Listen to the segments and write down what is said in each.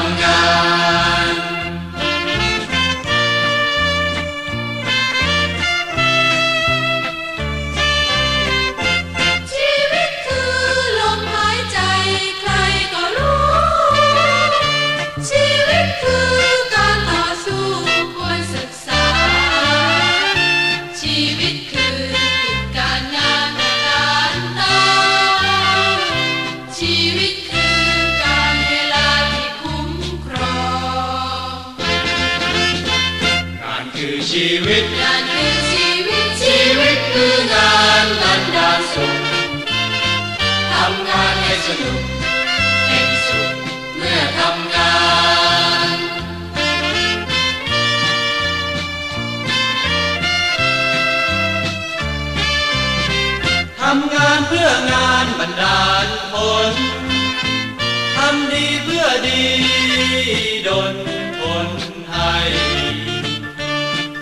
เมื่ สนุกเป็นสุขเมื่อทำงาน ทำงานเพื่องานบรรดาลผล ทำดีเพื่อดีดลผลให้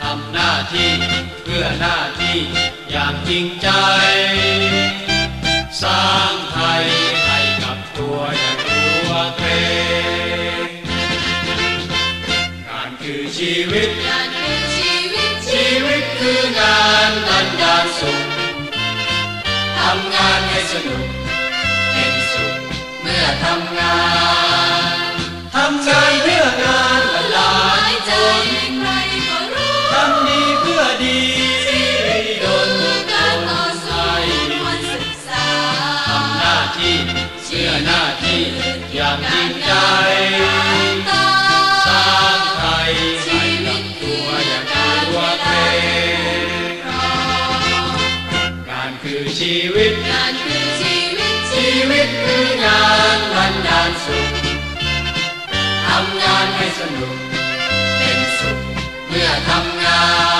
ทำหน้าที่เพื่อหน้าที่อย่างจริงใจ สร้าง สนุกเป็นสุขเมื่อทำงานทำงานเพื่องานบรรดาหาลยใจผลใครก็รู้ทำดีเพื่อดีดลคือคการนต่อไทสู้ยควรศึกษาทำหน้าที่เพื่อหน้าที่อย่างจริงใจสร้างไทยให้กับตัวอย่างตัวเพลงงานคือชีวิต สุขทำงานให้สนุก เป็นสุขเมื่อทำงาน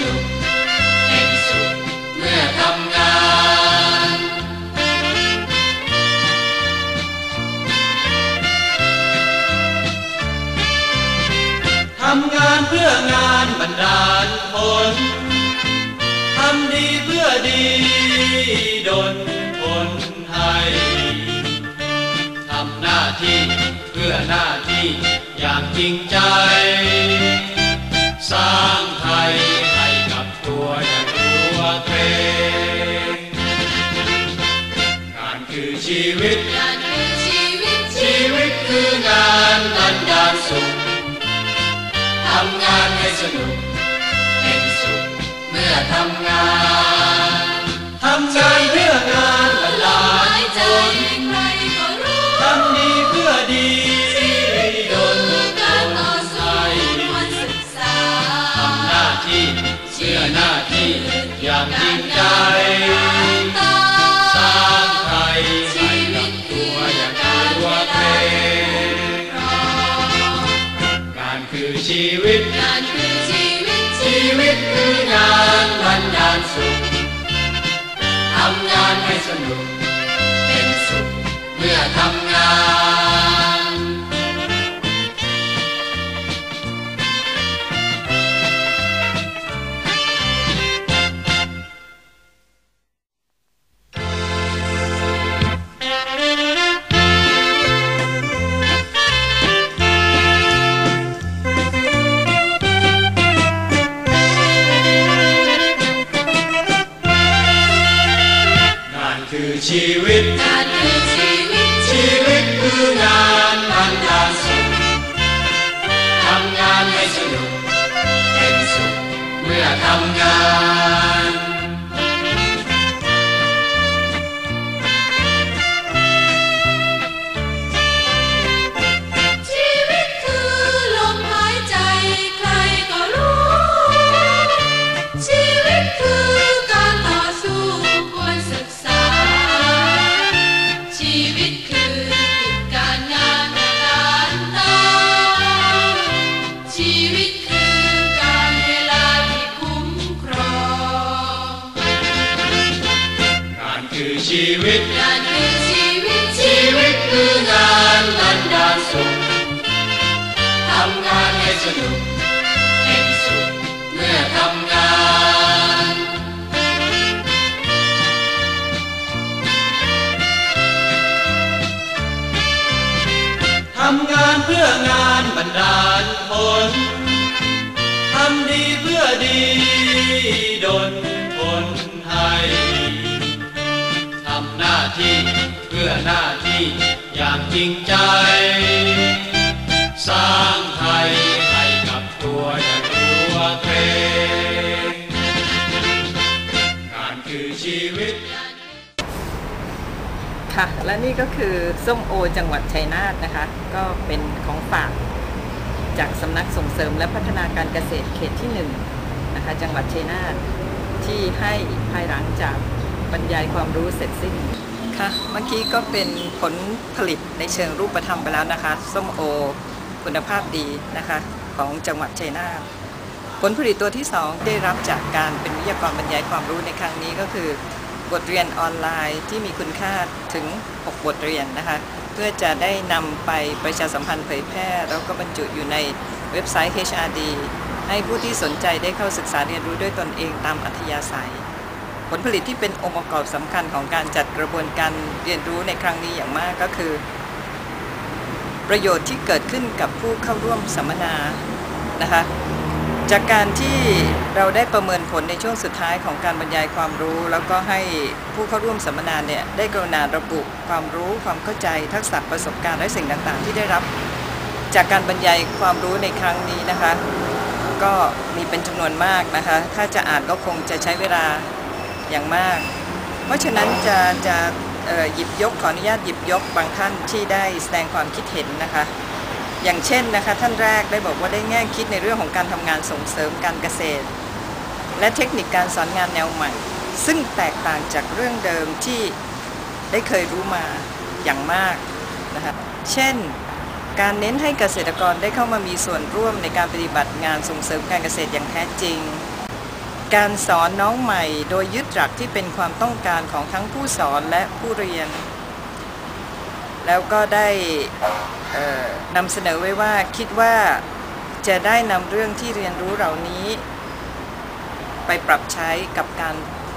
นุกเป็นสุขเมื่อทำงานทำงานเพื่องานบรรดาลผลทำดีเพื่อดีดลผลให้ทำหน้าที่เพื่อหน้าที่อย่างจริงใจ สร้างไทย วิตงานคือชีวิต ชีวิตคืองานบรรดาลสุขทำงานให้สนุกเป็นสุขเมื่อทำงานทำงานเพื่องานบรรดายใจใครก็รู้ทำดีเพื่อดีดลคือคการต่อสู้ควรศึกษาทำหน้าที่เพื่อหน้าที่อย่างจริงใจ ชีวิต งานคือชีวิต ชีวิตคืองานบรรดาลสุขทำงานให้สนุก เป็นสุขเมื่อทำงาน ทำงาน สนุกเป็นสุขเมื่อทำงานทำงานเพื่องานบรรดาลผลทำดีเพื่อดีดลผลให้ทำหน้าที่เพื่อหน้าที่อย่างจริงใจ สร้างไทย ค่ะ และนี่ก็คือส้มโอจังหวัดชัยนาทนะคะ ก็เป็นของฝากจากสำนักส่งเสริมและพัฒนาการเกษตรเขตที่หนึ่งนะคะ จังหวัดชัยนาทที่ให้ภายหลังจากบรรยายความรู้เสร็จสิ้นค่ะ เมื่อกี้ก็เป็นผลผลิตในเชิงรูปธรรมไปแล้วนะคะ ส้มโอคุณภาพดีนะคะ ของจังหวัดชัยนาทผลผลิตตัวที่ 2 ได้รับจากการเป็นวิทยากรบรรยายความรู้ในครั้งนี้ก็คือ บทเรียนออนไลน์ที่มีคุณค่าถึง 6 บทเรียนนะคะ เพื่อจะได้นำไปประชาสัมพันธ์เผยแพร่ แล้วก็บรรจุอยู่ในเว็บไซต์ HRD ให้ผู้ที่สนใจได้เข้าศึกษาเรียนรู้ด้วยตนเองตามอัธยาศัย ผลผลิตที่เป็นองค์ประกอบสำคัญของการจัดกระบวนการเรียนรู้ในครั้งนี้อย่างมากก็คือ ประโยชน์ที่เกิดขึ้นกับผู้เข้าร่วมสัมมนานะคะ จากการที่เราได้ประเมินผลในช่วงสุดท้ายของการบรรยายความรู้ แล้วก็ให้ผู้เข้าร่วมสัมมนาเนี่ยได้กรุณาระบุความรู้ความเข้าใจทักษะประสบการณ์และสิ่งต่างๆ ที่ได้รับ จากการบรรยายความรู้ในครั้งนี้นะคะ ก็มีเป็นจำนวนมากนะคะ ถ้าจะอ่านก็คงจะใช้เวลาอย่างมาก เพราะฉะนั้นจะจะหยิบยกขออนุญาตหยิบยกบางท่านที่ได้แสดงความคิดเห็นนะคะ อย่างเช่นนะคะท่านแรกได้บอกว่าได้แง่คิดในเรื่องของการทำงานส่งเสริมการเกษตร และเทคนิคการสอนงานแนวใหม่ ซึ่งแตกต่างจากเรื่องเดิมที่ได้เคยรู้มาอย่างมากนะคะเช่น การเน้นให้เกษตรกรได้เข้ามามีส่วนร่วมในการปฏิบัติงานส่งเสริมการเกษตรอย่างแท้จริง การสอนน้องใหม่โดยยึดหลักที่เป็นความต้องการของทั้งผู้สอนและผู้เรียน แล้วก็ได้นำเสนอไว้ว่าคิดว่าจะได้นำเรื่องที่เรียนรู้เหล่านี้ ไปปรับใช้กับการ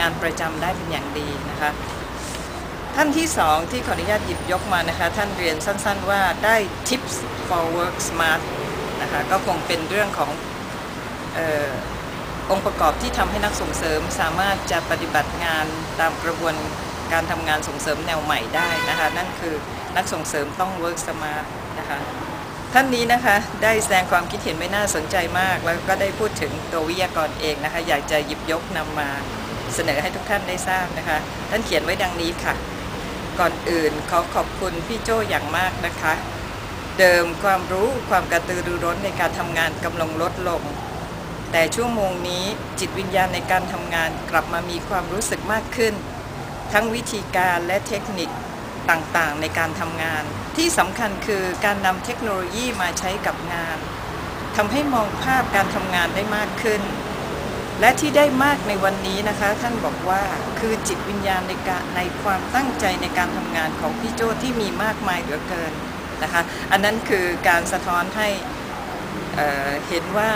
งานประจำได้เป็นอย่างดีนะคะท่านที่สองที่ขออนุญาตหยิบยกมานะคะ ท่านเรียนสั้นๆว่าได้ tips for work smart นะคะก็คงเป็นเรื่องของออองค์ประกอบที่ทำให้นักส่งเสริมสามารถจะปฏิบัติงานตามกระบวน การทำงานส่งเสริมแนวใหม่ได้นะคะ นั่นคือนักส่งเสริมต้อง work smart นะคะท่านนี้นะคะได้แสดงความคิดเห็นไม่น่าสนใจมาก แล้วก็ได้พูดถึงตัววิทยากรเองนะคะ อยากจะหยิบยกนำมาเสนอให้ทุกท่านได้ทราบนะคะ ท่านเขียนไว้ดังนี้ค่ะ ก่อนอื่นขอขอบคุณพี่โจอย่างมากนะคะ เดิมความรู้ความกระตือรือร้นในการทำงานกำลังลดลง แต่ชั่วโมงนี้จิตวิญญาณในการทำงานกลับมามีความรู้สึกมากขึ้น ทั้งวิธีการและเทคนิคต่างๆ ในการทำงาน ที่สำคัญคือการนำเทคโนโลยีมาใช้กับงานทำให้มองภาพการทำงานได้มากขึ้น และที่ได้มากในวันนี้นะคะ ท่านบอกว่าคือจิตวิญญาณในการในความตั้งใจในการทำงานของพี่โจที่มีมากมายเหลือเกินนะคะ อันนั้นคือการสะท้อนให้เเห็นว่า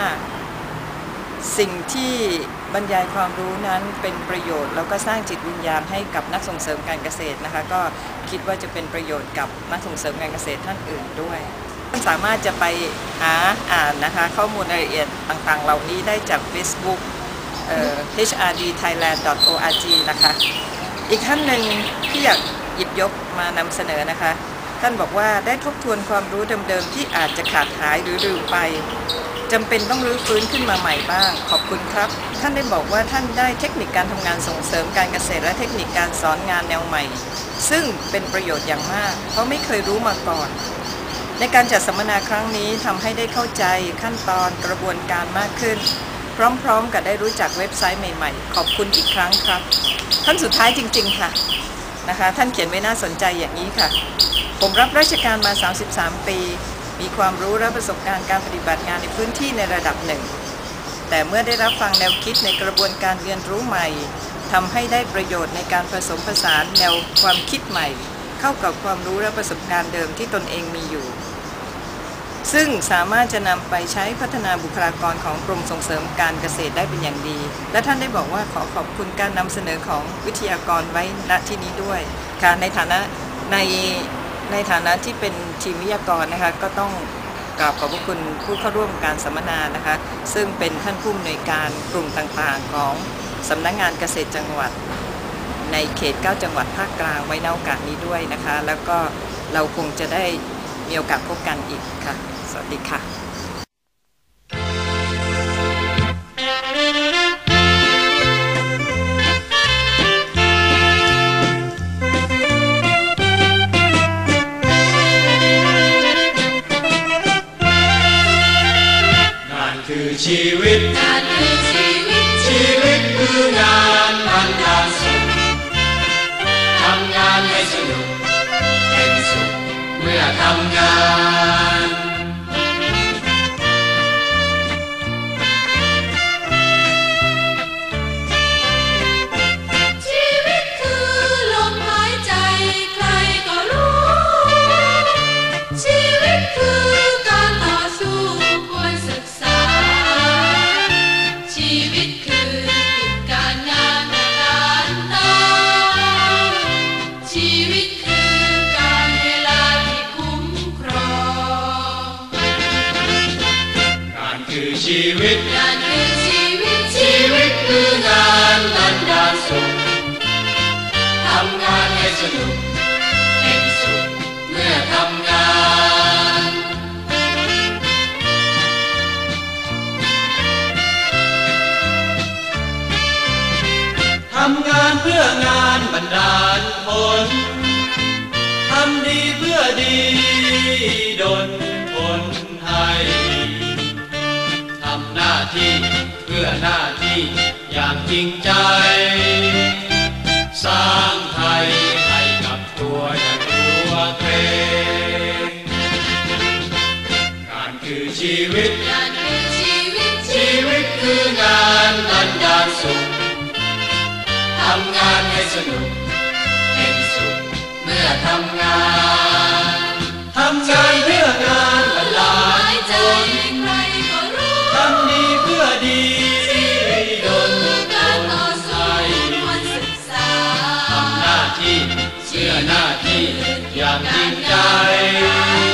สิ่งที่ บรรยายความรู้นั้นเป็นประโยชน์ แล้วก็สร้างจิตวิญญาณให้กับนักส่งเสริมการเกษตรนะคะ ก็คิดว่าจะเป็นประโยชน์กับนักส่งเสริมการเกษตรท่านอื่นด้วย สามารถจะไปหาอ่านนะคะ ข้อมูลรายละเอียดต่างๆ เหล่านี้ได้จาก Facebook hrdthailand.org นะคะ อีกท่านหนึ่งที่อยากหยิบยกมานำเสนอนะคะ ท่านบอกว่าได้ทบทวนความรู้เดิมๆที่อาจจะขาดหายหรือลืมไปจำเป็นต้องรื้อฟื้นขึ้นมาใหม่บ้าง ขอบคุณครับ ท่านได้บอกว่าท่านได้เทคนิคการทำงานส่งเสริมการเกษตรและเทคนิคการสอนงานแนวใหม่ ซึ่งเป็นประโยชน์อย่างมาก เพราะไม่เคยรู้มาก่อน ในการจัดสัมมนาครั้งนี้ทำให้ได้เข้าใจขั้นตอนกระบวนการมากขึ้น พร้อมๆ กับได้รู้จักเว็บไซต์ใหม่ ๆ ขอบคุณอีกครั้งครับท่านสุดท้ายจริง ๆ ค่ะ นะคะ ท่านเขียนไว้น่าสนใจอย่างนี้ค่ะ ผมรับราชการมา 33 ปี มีความรู้และประสบการณ์การปฏิบัติงานในพื้นที่ในระดับหนึ่ง แต่เมื่อได้รับฟังแนวคิดในกระบวนการเรียนรู้ใหม่ทำให้ได้ประโยชน์ในการผสมผสานแนวความคิดใหม่ เข้ากับความรู้และประสบการณ์เดิมที่ตนเองมีอยู่ ซึ่งสามารถจะนำไปใช้พัฒนาบุคลากรของกรมส่งเสริมการเกษตรได้เป็นอย่างดี และท่านได้บอกว่าขอขอบคุณการนำเสนอของวิทยากรไว้ณที่นี้ด้วยค่ะในฐานะในในฐานะที่เป็นทีมวิทยากรนะคะก็ต้องกราบขอบพระคุณผู้เข้าร่วมการสัมมนานะคะ ซึ่งเป็นท่านผู้อำนวยการกลุ่มต่างๆ ของสำนักงงานเกษตรจังหวัด ในเขต 9 จังหวัดภาคกลางไว้ในโอกาสนี้ด้วยนะคะ แล้วก็เราคงจะได้มีโอกาสพบกันอีกค่ะ สวัสดีค่ะ ชีวิตงานคือชีวิต ชีวิตคืองานบรรดาลสุขทำงานให้สนุกเป็นสุขเมื่อทำงานทำงานเพื่องานบรรดาลผลทำดีเพื่อดีดล หน้าที่อย่างจริงใจ สร้างไทยให้กับตัวอย่างตัวเองงานคือชีวิต ชีวิตคืองานบรรดาลสุขทำงานให้สนุกเป็นสุขเมื่อทำงาน ทำห